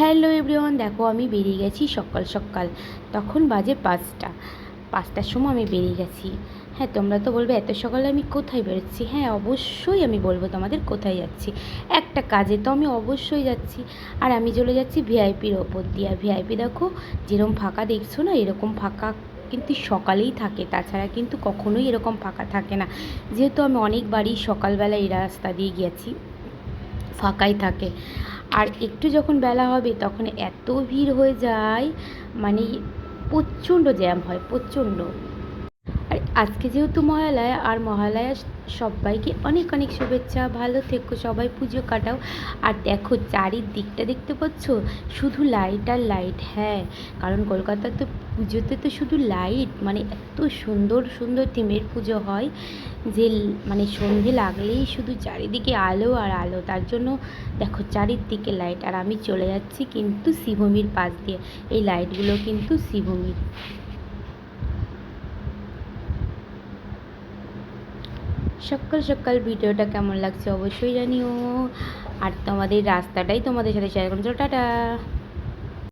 Hello everyone দেখো আমি বেরিয়ে গেছি সকাল সকাল। তখন বাজে পাঁচটা। পাঁচটার সময় আমি বেরিয়ে গেছি। হ্যাঁ তোমরা তো বলবে এত সকালে আমি কোথায় বেরোচ্ছি? হ্যাঁ অবশ্যই আমি বলব তোমাদের কোথায় যাচ্ছি। একটা কাজে তো আমি অবশ্যই যাচ্ছি। আর আমি চলে যাচ্ছি ভিআইপির ওপর দিয়ে। আর ভিআইপি দেখো যেরকম ফাঁকা দেখছ না, এরকম ফাঁকা কিন্তু সকালেই থাকে। তাছাড়া কিন্তু কখনোই এরকম ফাঁকা থাকে না। যেহেতু আমি অনেকবারই সকালবেলা এই রাস্তা দিয়ে গেছি ফাঁকাই থাকে। আর একটু যখন বেলা হবে তখন এত ভিড় হয়ে যায় মানে প্রচণ্ড জ্যাম হয়, প্রচণ্ড। আজকে যেহেতু মহালয়া, আর মহালয়া সবাইকে অনেক অনেক শুভেচ্ছা। ভালো থেকো, সবাই পুজো কাটাও। আর দেখো, চারিদিকটা দেখতে পাচ্ছ? শুধু লাইট আর লাইট হ্যাঁ। কারণ কলকাতার তো পুজোতে তো শুধু লাইট মানে এত সুন্দর সুন্দর থিমের পুজো হয় যে মানে সন্ধে লাগলেই শুধু চারিদিকে আলো আর আলো। তার জন্য দেখো, চারিদিকে লাইট আর আমি চলে যাচ্ছি কিন্তু শিবমির পাশ দিয়ে। এই লাইটগুলো কিন্তু শিবভূমির সকাল সকাল ভিডিওটা কেমন লাগছে অবশ্যই জানিও। আর তোমাদের রাস্তাটাই তোমাদের সাথে শেয়ার করছ টাটা।